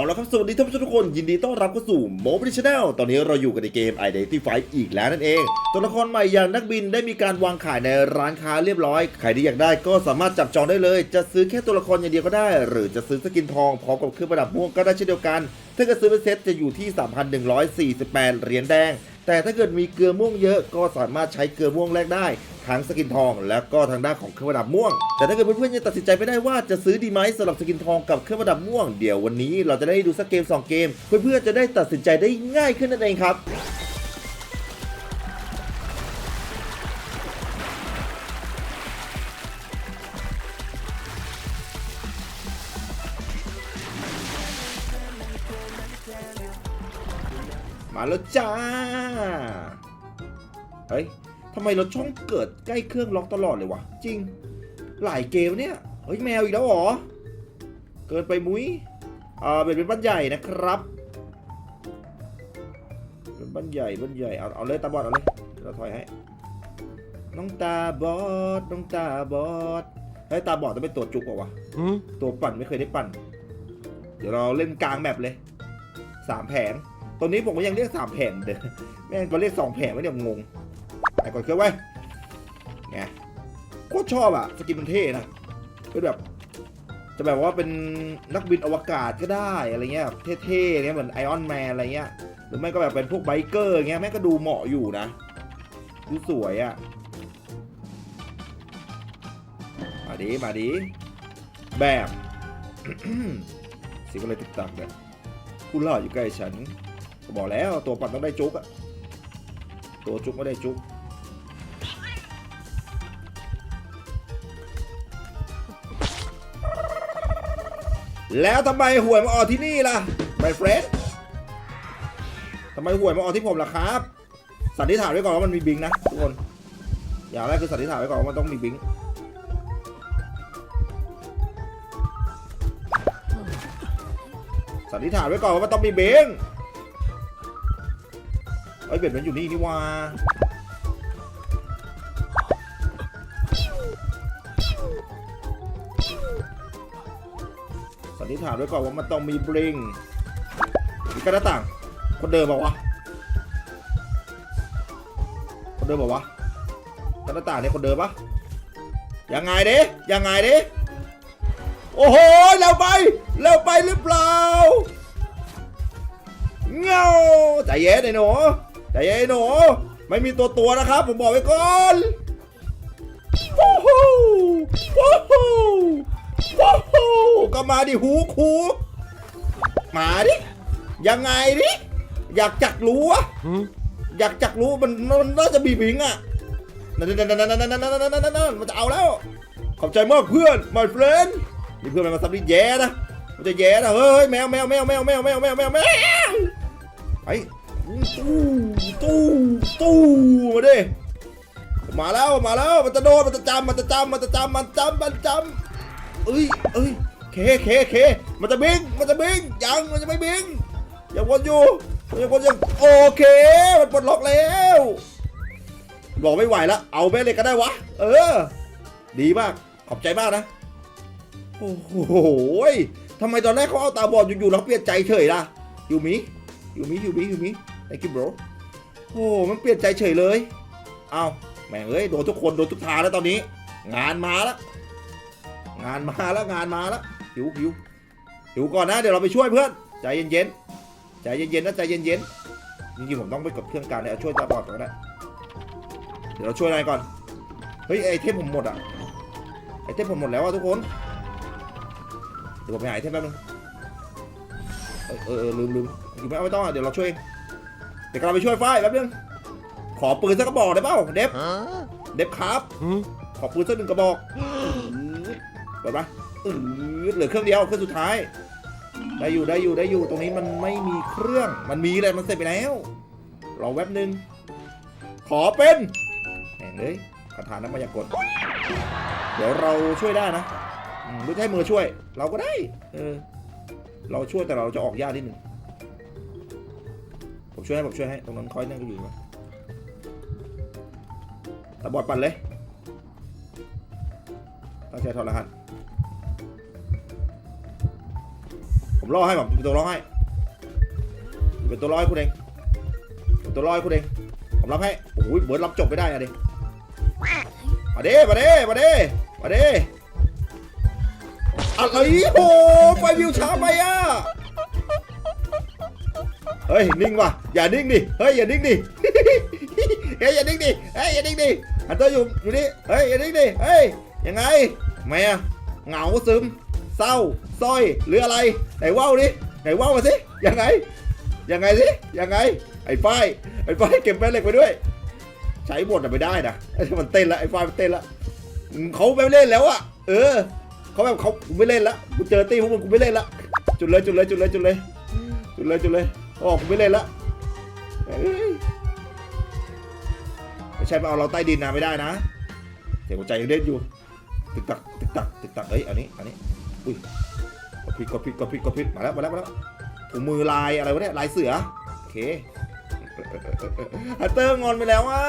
าละครับ สวัสดีท่านผู้ชมทุกคน ยินดีต้อนรับเข้าสู่โมบิลิชแนลตอนนี้เราอยู่กันในเกม Identify อีกแล้วนั่นเอง ตัวละครใหม่อย่างนักบินได้มีการวางขายในร้านค้าเรียบร้อย ใครที่อยากได้ก็สามารถจับจองได้เลย จะซื้อแค่ตัวละครอย่างเดียวก็ได้ หรือจะซื้อสกินทองพร้อมกับเครื่องประดับม่วงก็ได้เช่นเดียวกัน ถ้าเกิดซื้อเป็นเซตจะอยู่ที่ 3,148 เหรียญแดงแต่ถ้าเกิดมีเกลือม่วงเยอะก็สามารถใช้เกลือม่วงแลกได้ทั้งสกินทอง แล้วก็ทางด้านของเครื่องประดับม่วง แต่ถ้าเกิดเพื่อนๆยังตัดสินใจไม่ได้ว่าจะซื้อดีไหมสำหรับสกินทองกับเครื่องประดับม่วงเดี๋ยววันนี้เราจะได้ดูสักเกม 2 เกม เพื่อนๆจะได้ตัดสินใจได้ง่ายขึ้นนั่นเองครับ มาแล้วจ้า เฮ้ยทำไมรถช่องเกิดใกล้เครื่องล็อกตลอดเลยวะ จริง หลายเกมเนี่ย เฮ้ยแมวอีกแล้วเหรอ เกินไปมุ้ย อ่า เป็นเป็นบ้านใหญ่นะครับ เป็นบ้านใหญ่บ้านใหญ่ เอาเอาเลยตาบอดเอาเลยเดี๋ยวเราถอยให้ น้องตาบอด น้องตาบอดเฮ้ยตาบอดต้องเป็นตัวจุกเปล่าวะตัวปั่นไม่เคยได้ปั่น เดี๋ยวเราเล่นกลางแบบเลย สามแผง ตัวนี้ผมก็ยังเรียกสามแผงเด้อแม่งก็เรียกสองแผงไม่เดี๋ยวงงแต่ก่อนเครื่องไว้ไงโคตรชอบอะสกินมันเท่นะเป็นแบบ จะแบบว่าเป็นนักบินอวกาศก็ได้อะไรเงี้ยเท่ๆเงี้ยเหมือนไอออนแมนอะไรเงี้ยหรือไม่ก็แบบเป็นพวกไบเกอร์เงี้ยแม่งก็ดูเหมาะอยู่นะดูสวยอะมาดิมาดิแบบสียงอะไรติดตักเนี่ยผู้ล่าอยู่ใกล้ฉัน บอกแล้วตัวปั่นต้องได้จุกอะตัวจุกไม่ได้จุกแล้วทำไมหวยมาออกที่นี่ล่ะ my friend ทำไมหวยมาออกที่ผมล่ะครับ สันนิษฐานไว้ก่อนว่ามันมีบิงนะทุกคน อย่างแรกคือสันนิษฐานไว้ก่อนว่ามันต้องมีบิงสันนิษฐานไว้ก่อนว่ามันต้องมีเบง ไอ้เบ็ดมันอยู่นี่นี่ว่าสันนิษฐานไว้ก่อนว่ามันต้องมีบริงมีกระต่าง คนเดิมบอกวะคนเดิมบอกวะกระต่างเนี่ยคนเดิมปะยังไงดิยังไงดิโอ้โหเร็วไปเร็วไปหรือเปล่าเงาใจเย็นไอ้หนู ใจเย็นไอ้หนูไม่มีตัวตัวนะครับ ผมบอกไว้ก่อนโอ้โหโอ้โหโอ้โหก็มาดิหูคูมาดิยังไงดิอยากจักรู้อะอยากจักรู้มันมันน่าจะบีบิงอะนั่นนั่นนั่นนั่นนั่นนั่นนั่นนั่นนั่นมันจะเอาแล้ว ขอบใจมากเพื่อน my friend มีเพื่อนมันมาซับนี่แย่นะมันจะแย่นะเฮ้ยแมวแมวแมวแมวแมวแมวแมวแมวแมวไป ตู้ตู้ตู้มาดิมาแล้วมาแล้วมันจะโดนมันจะจำมันจะจำมันจะจำมันจำมันจำเอ้ยเอ้ยเคเคเคมันจะบิงมันจะบิงยังมันจะไม่บิงยังวนอยู่ยังวนยังโอเคมันปลดล็อกแล้วบอกไม่ไหวแล้วเอาแม่เลยก็ได้วะ เออ ดีมากขอบใจมากนะโอ้โหทำไมตอนแรกเขาเอาตาบอดอยู่ๆแล้วเปลี่ยนใจเฉยล่ะยูมิยูมิยูมิยูมิ thank you bro โอ้มันเปลี่ยนใจเฉยเลย เอาแม่งเอ้ยโดนทุกคนโดนทุกทางแล้วตอนนี้ งานมาแล้ว งานมาแล้วงานมาแล้วหิวหิวหิวก่อนนะเดี๋ยวเราไปช่วยเพื่อนใจเย็นๆใจเย็นๆนะใจเย็นๆจริงๆผมต้องไปกดเครื่องการเนี่ยช่วยตาบอดก่อนก็ได้เดี๋ยวเราช่วยนายก่อนเฮ้ยไอเทมผมหมดอะไอเทมผมหมดแล้วอะทุกคนเดี๋ยวผมไปหาไอเทมแป๊บนึงเออเออเออลืมลืมอยู่ไม่เอาไม่ต้องอะเดี๋ยวเราช่วยเอง เดี๋ยวเราไปช่วยฝ้ายแป๊บนึงขอปืนสักกระบอกได้เปล่าเดฟเดฟครับ ขอปืนสักหนึ่งกระบอกเปิดปะอือเหลือเครื่องเดียวเครื่องสุดท้าย ได้อยู่ได้อยู่ได้อยู่ตรงนี้มันไม่มีเครื่องมันมีเลยมันเสร็จไปแล้วรอแป๊บนึงขอเป็นแหงเลยคาถาน้ำมายากลเดี๋ยวเราช่วยได้นะอืมหรือจะให้มือช่วย เราก็ได้ เออ เราช่วยแต่เราจะออกยากนิดหนึ่ง ผมช่วยให้ผมช่วยให้ตรงนั้นคอยนั่งก็อยู่มาตาบอดปั่นเลยตั้งใจถอดรหัสผมผมล่อให้ผมเป็นตัวล่อให้เป็นตัวล่อให้คุณเองเป็นตัวล่อให้คุณเองผมรับให้โอ้ยเบิร์ดรับจบไม่ได้อะดิมาเด้มาเด้มาเด้มาเด้อะไรโอ้ไฟวิวช้าไปอะ เฮ้ยนิ่งว่ะอย่านิ่งดิเฮ้ยอย่านิ่งดิเฮ้ยอย่านิ่งดิเฮ้ยอย่านิ่งดิฮันเตอร์อยู่อยู่นี่เฮ้ยอย่านิ่งดิเฮ้ยยังไงทำไมอะเหงาซึมเศร้าส้อยหรืออะไรไหนว่าวดิไหนว่าวมาสิยังไงยังไงสิยังไงไอ้ฝ้ายไอ้ฝ้ายเก็บแม่เหล็กไปด้วย ใช้หมดอะไม่ได้นะไอ้มันเต้นละไอ้ฝ้ายมันเต้นละเขาไม่เล่นแล้วอะเออเขาแบบเขากูไม่เล่นละกูเจอตีพวกมึงกูไม่เล่นละจุดเลยจุดเลยจุดเลยจุดเลยจุดเลยจุดเลย โอ๋อกูไม่เล่นละเอ้ยไม่ใช่มาเอาเราใต้ดินนะไม่ได้นะเสียงหัวใจยังเล่นอยู่ตึกตักตึกตักตึกตักเอ้ยอันนี้อันนี้อุ้ยกดผิดกดผิดกดผิดกดผิดมาแล้วมาแล้วมาแล้วถุงมือลายอะไรวะเนี่ยลายเสือโอเคฮัตเตอร์งอนไปแล้วอะ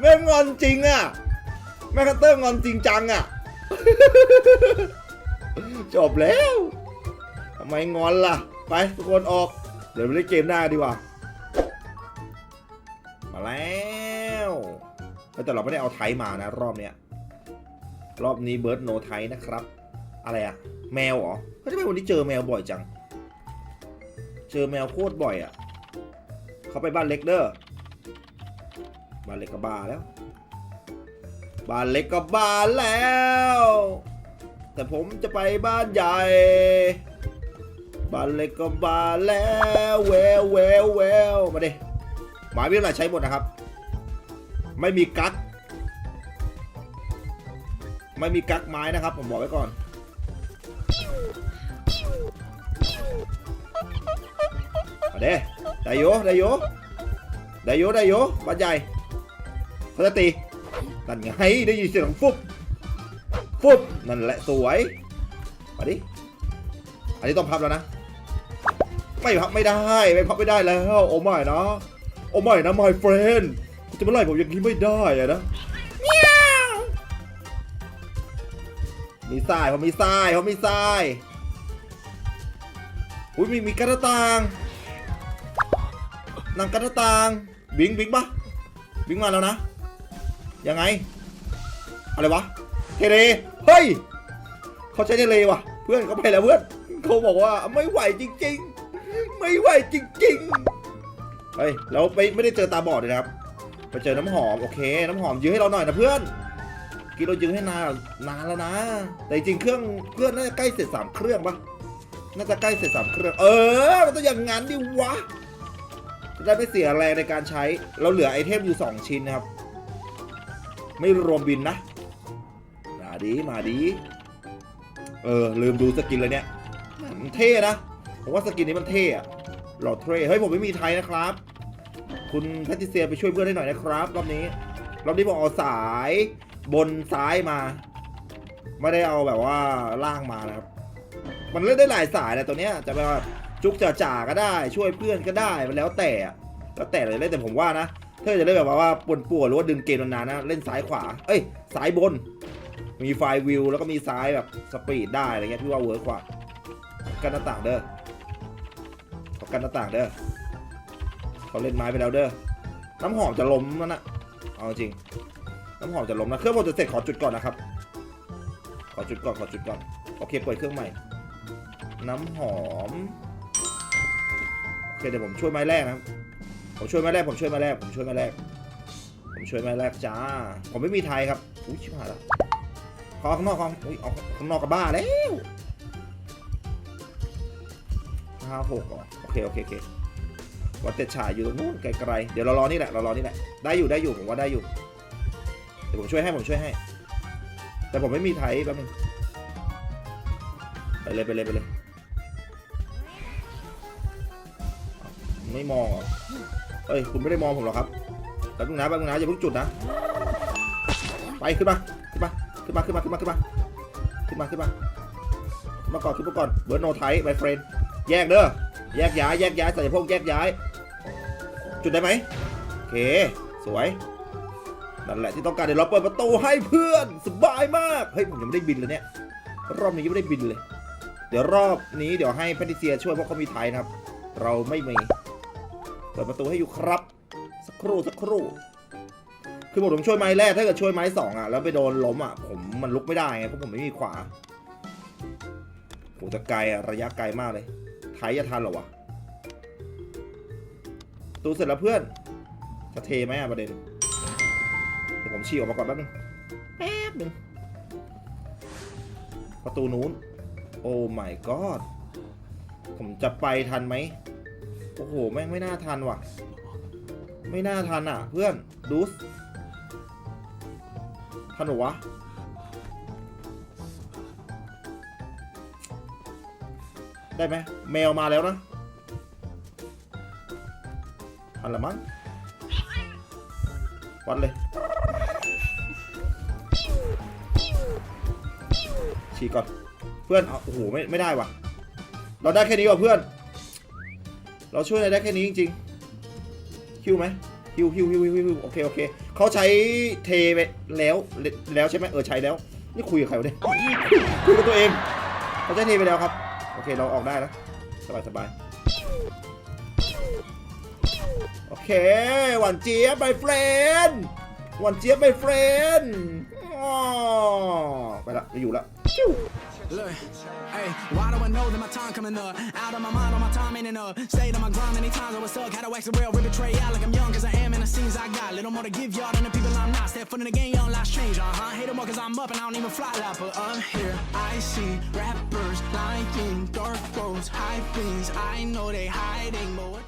แม่งอนจริงอะแม่ฮัตเตอร์งอนจริงจังอะจบแล้ว ไมงอนล่ะ ไปทุกคนออก เดี๋ยวไปเล่นเกมหน้าดีกว่า มาแล้วแต่เราไม่ได้เอาไทยมานะ รอบเนี้ย รอบนี้เบิร์ดโนไทยนะครับ อะไรอะแมวเหรอเฮ้ยทำไมวันนี้เจอแมวบ่อยจัง เจอแมวโคตรบ่อยอะเขาไปบ้านเล็กเด้อ บ้านเล็กก็บ้าแล้ว บ้านเล็กก็บ้าแล้ว แต่ผมจะไปบ้านใหญ่ บาเล็กก็บาแล้วแววแววแววมาดิหมายวิทยาลัยใช้หมดนะครับ ไม่มีกั๊กไม่มีกั๊กไม้นะครับ ผมบอกไว้ก่อน มาเด้ได้โยได้โยได้โยได้โยบ้านใหญ่เขาจะตีนั่นไงได้ยินเสียงฟุบฟุบนั่นแหละสวยมาดิอันนี้ต้องพับแล้วนะ ไม่พับไม่ได้ไม่พับไม่ได้แล้ว โอ้ไม่นะ โอ้ไม่นะ my friend คุณจะมาไล่ผมอย่างนี้ไม่ได้อะนะมีทรายผมมีทรายผมมีทรายอุ้ยมีมีกระต่างนางกระต่างบิงบิงปะบิงมาแล้วนะ ยังไง อะไรวะ เทเล เฮ้ย เขาใช้เทเลว่ะ เพื่อนเขาไปแล้วเพื่อน เขาบอกว่าไม่ไหวจริง ๆ ไม่ไหวจริงๆเฮ้ยเราไปไม่ได้เจอตาบอดเลยนะครับไปเจอน้ำหอมโอเค น้ำหอมยื้อให้เราหน่อยนะเพื่อนกินเรายื้อให้นานนานแล้วนะ แต่จริงเครื่องเพื่อนน่าจะใกล้เสร็จสามเครื่องปะน่าจะใกล้เสร็จสามเครื่อง เออ มันต้องอย่างงั้นดิวะจะได้ไม่เสียแรงในการใช้ เราเหลือไอเทมอยู่สองชิ้นนะครับ ไม่รวมบินนะ มาดีมาดี เออ ลืมดูสกินเลยเนี่ยมันเท่นะ ผมว่าสกินนี้มันเท่อะหล่อเท่เฮ้ยผมไม่มีไทยนะครับ คุณแพทริเซียไปช่วยเพื่อนได้หน่อยนะครับรอบนี้รอบนี้ผมเอาสายบนซ้ายมา ไม่ได้เอาแบบว่าล่างมานะครับ มันเล่นได้หลายสายนะตัวเนี้ยจะแบบว่าจุกจ่าจ่าก็ได้ ช่วยเพื่อนก็ได้มันแล้วแต่แล้วแต่เลยเล่นแต่ผมว่านะถ้าจะเล่นแบบว่าปวนป่วนๆหรือว่าดึงเกมนานๆนะเล่นซ้ายขวา เอ้ยซ้ายบน มีไฟวิวแล้วก็มีซ้ายแบบสปีดได้อะไรเงี้ยพี่ว่าเวิร์กกว่ากันหน้าต่างเด้อ กันหน้าต่างเด้อเขาเล่นไม้ไปแล้วเด้อน้ำหอมจะล้มนั่นนะเอาจริง น้ำหอมจะล้มนะเครื่องผมจะเสร็จขอจุดก่อนนะครับ ขอจุดก่อนขอจุดก่อนโอเคเปิดเครื่องใหม่ น้ำหอมโอเคเดี๋ยวผมช่วยไม้แรกนะครับผมช่วยไม้แรกผมช่วยไม้แรกผมช่วยไม้แรกผมช่วยไม้แรกจ้า ผมไม่มีไทยครับอุ้ยชิบหายแล้วขอข้างนอกของอุ้ยเอาข้างนอกกับบ้าแล้ว ห้าหกเหรอโอเคโอเคโอเควัดเตฉายอยู่ตรงนู้นไกลๆ เดี๋ยวเรารอนี่แหละเรารอนี่แหละ ได้อยู่ได้อยู่ผมว่าได้อยู่ เดี๋ยวผมช่วยให้ผมช่วยให้ แต่ผมไม่มีไทยแป๊บนึงไปเลยไปเลยไปเลย ไม่มองเหรอเอ้ยคุณไม่ได้มองผมหรอกครับแป๊บนึงนะแป๊บนึงนะอย่าเพิ่งจุดนะ ไปขึ้นมาขึ้นมาขึ้นมาขึ้นมาขึ้นมาขึ้นมาขึ้นมาขึ้นมาขึ้นมาก่อนขึ้นมาก่อนเบิร์ดโนไทไมเฟรน แยกเด้อแยกย้ายแยกย้ายใส่พวกแยกย้าย จุดได้ไหมโอเค สวยนั่นแหละที่ต้องการเดี๋ยวเราเปิดประตูให้เพื่อนสบายมากเฮ้ยผมยังไม่ได้บินเลยเนี่ยรอบนี้ยังไม่ได้บินเลย เดี๋ยวรอบนี้เดี๋ยวให้แพทริเซียช่วยเพราะเขามีไทยนะครับ เราไม่มีเปิดประตูให้อยู่ครับ สักครู่สักครู่คือผมช่วยไม้แรกถ้าเกิดช่วยไม้สองอะแล้วไปโดนล้มอะผมมันลุกไม่ได้ไงเพราะผมไม่มีขวาโหแต่ไกลอะระยะไกลมากเลย ไทยจะทันหรอวะตูเสร็จแล้วเพื่อนจะเทไหมอะประเด็นเดี๋ยวผมฉีกออกมาก่อนแป๊บนึงแป๊บนึงประตูนู้น โอ้ my god ผมจะไปทันไหมโอ้โหแม่งไม่น่าทันว่ะ ไม่น่าทันอะ เพื่อนดูสทันหรอวะ ได้ไหมแมวมาแล้วนะทันละมั้งวัดเลยฉีก่อนเพื่อนโอ้โหไม่ไม่ได้ว่ะ เราได้แค่นี้ว่ะเพื่อน เราช่วยได้แค่นี้จริงๆฮิวไหมฮิวฮิวฮิวฮิวฮิวโอเคโอเคเขาใช้เทไปแล้วแล้วใช่ไหมเออใช้แล้ว นี่คุยกับใครวะเนี่ยคุยกับตัวเองเขาใช้เทไปแล้วครับ โอเค เราออกได้แล้วสบายสบายโอเค หวานเจี๊ยบ my friend หวานเจี๊ยบ my friend อ๋อไปละไม่อยู่ละ Look, hey, why do I know that my time coming up? Out of my mind, all my time ain't enough. Stayed on my grind many times, I was stuck. Had to wax the rail, rip betray out like I'm young, cause I am in the scenes I got. Little more to give y'all than the people I'm not. Step foot in the game, young lives change, uh huh. Hate them more cause I'm up and I don't even fly like, but I'm here. I see rap lying, dark roads, high things. I know they hiding, but what